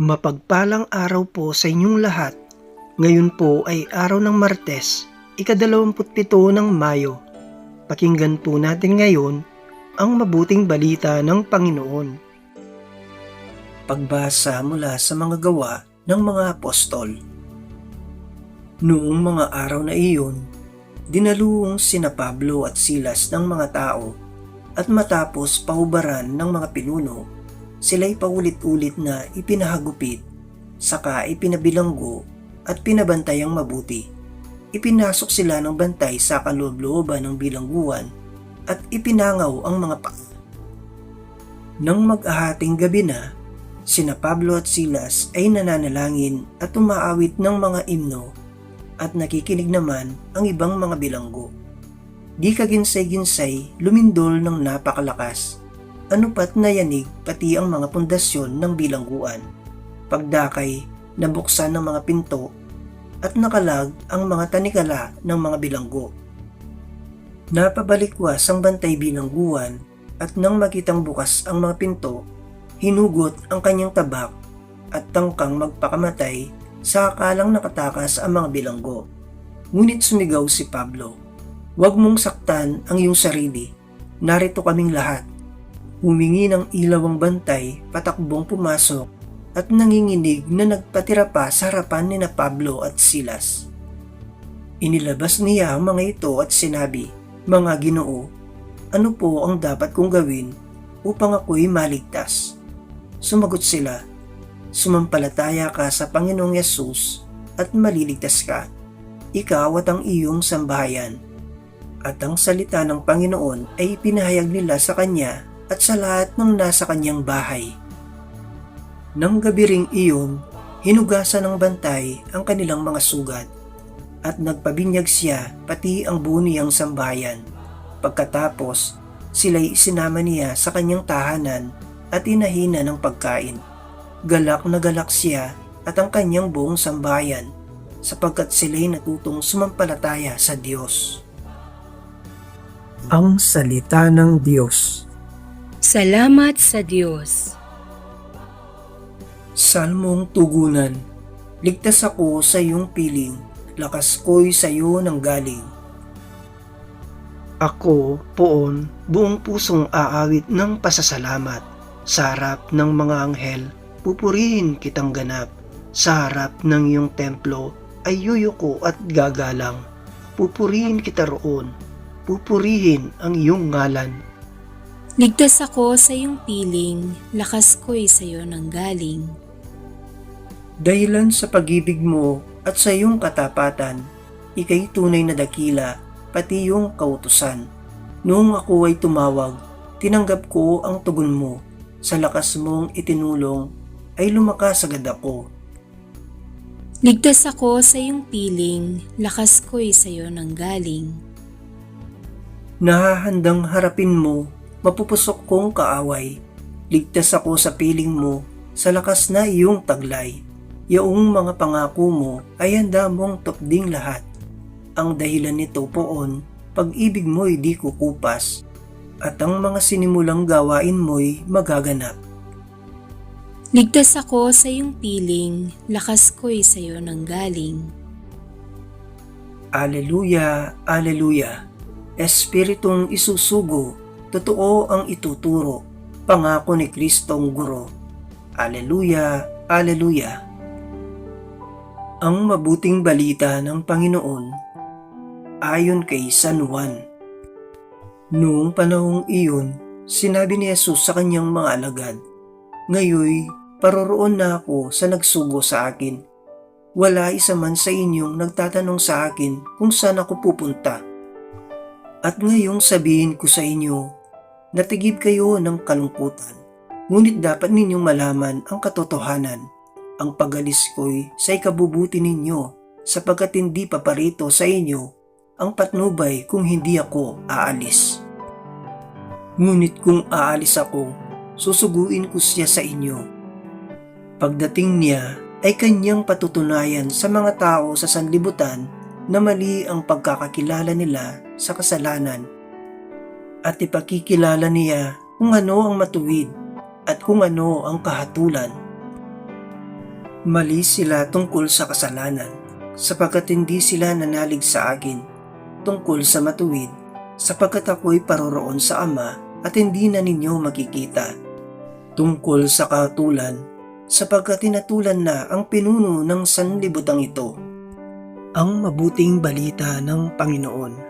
Mapagpalang araw po sa inyong lahat. Ngayon po ay araw ng Martes, ikadalawamputpito ng Mayo. Pakinggan po natin ngayon ang mabuting balita ng Panginoon. Pagbasa mula sa mga gawa ng mga apostol. Noong mga araw na iyon, dinaluong sina Pablo at Silas ng mga tao at matapos pahubaran ng mga pinuno, sila'y paulit-ulit na ipinahagupit, saka ipinabilanggo at pinabantayang mabuti. Ipinasok sila ng bantay sa kaloob-looban ng bilangguan at ipinangaw ang mga pa. Nang mag-ahating gabi na, sina Pablo at Silas ay nananalangin at umaawit ng mga imno at nakikinig naman ang ibang mga bilanggo. Di kaginsay-ginsay lumindol ng napakalakas. Ano pat nayanig pati ang mga pundasyon ng bilangguan. Pagdakay, nabuksan ng mga pinto at nakalag ang mga tanikala ng mga bilanggo. Napabalikwas ang bantay bilangguan at nang makitang bukas ang mga pinto, hinugot ang kanyang tabak at tangkang magpakamatay sa akalang nakatakas ang mga bilanggo. Ngunit sumigaw si Pablo, Huwag mong saktan ang iyong sarili. Narito kaming lahat. Humingi ng ilaw ang bantay, patakbong pumasok at nanginginig na nagpatira pa sa harapan ni na Pablo at Silas. Inilabas niya ang mga ito at sinabi, Mga ginoo, ano po ang dapat kong gawin upang ako'y maligtas? Sumagot sila, Sumampalataya ka sa Panginoong Yesus at maliligtas ka, ikaw at ang iyong sambahayan. At ang salita ng Panginoon ay pinahayag nila sa kanya at sa lahat ng nasa kanyang bahay. Nang gabi ring iyon, hinugasan ng bantay ang kanilang mga sugat at nagpabinyag siya pati ang buo niyang sambahayan. Pagkatapos, sila'y isinama niya sa kanyang tahanan at inahina ng pagkain. Galak na galak siya at ang kanyang buong sambahayan sapagkat sila'y natutong sumampalataya sa Diyos. Ang Salita ng Diyos Salamat sa Diyos. Salmong Tugunan Ligtas ako sa iyong piling, lakas ko'y sa iyo nang galing. Ako, poon, buong pusong aawit ng pasasalamat. Sa harap ng mga anghel, pupurihin kitang ganap. Sa harap ng iyong templo, ay yuyuko at gagalang. Pupurihin kita roon, pupurihin ang iyong ngalan. Ligtas ako sa iyong piling, lakas ko'y sa iyo nang galing. Dahilan sa pag-ibig mo at sa iyong katapatan, ikay tunay na dakila, pati iyong kautusan. Noong ako ay tumawag, tinanggap ko ang tugon mo. Sa lakas mong itinulong, ay lumakas agad ako. Ligtas ako sa iyong piling, lakas ko'y sa iyo nang galing. Nahahandang harapin mo, mapupusok kong kaaway. Ligtas ako sa piling mo, sa lakas na iyong taglay. Yaong mga pangako mo ay handa mong tupding lahat. Ang dahilan nito poon, pag-ibig mo'y di kukupas, at ang mga sinimulang gawain mo'y magaganap. Ligtas ako sa iyong piling, lakas ko'y sa iyo nang galing. Aleluya, Aleluya. Espiritong isusugo, totoo ang ituturo, pangako ni Kristong Guro. Aleluya, Aleluya. Ang mabuting balita ng Panginoon ayon kay San Juan. Noong panahong iyon, sinabi ni Jesus sa kanyang mga alagad, Ngayoy, paroroon na ako sa nagsugo sa akin. Wala isa man sa inyong nagtatanong sa akin kung saan ako pupunta. At ngayong sabihin ko sa inyo, natigib kayo ng kalungkutan. Ngunit dapat ninyong malaman ang katotohanan. Ang pagalis ko'y sa ikabubuti ninyo, sapagkat hindi paparito sa inyo ang patnubay kung hindi ako aalis. Ngunit kung aalis ako, susuguin ko siya sa inyo. Pagdating niya ay kanyang patutunayan sa mga tao sa sanlibutan na mali ang pagkakakilala nila sa kasalanan at ipakikilala niya kung ano ang matuwid at kung ano ang kahatulan. Mali sila tungkol sa kasalanan, sapagkat hindi sila nanalig sa akin tungkol sa matuwid, sapagkat ako'y paroroon sa Ama at hindi na ninyo makikita. Tungkol sa katulan, sapagkat tinatulan na ang pinuno ng sanlibutan ito. Ang mabuting balita ng Panginoon.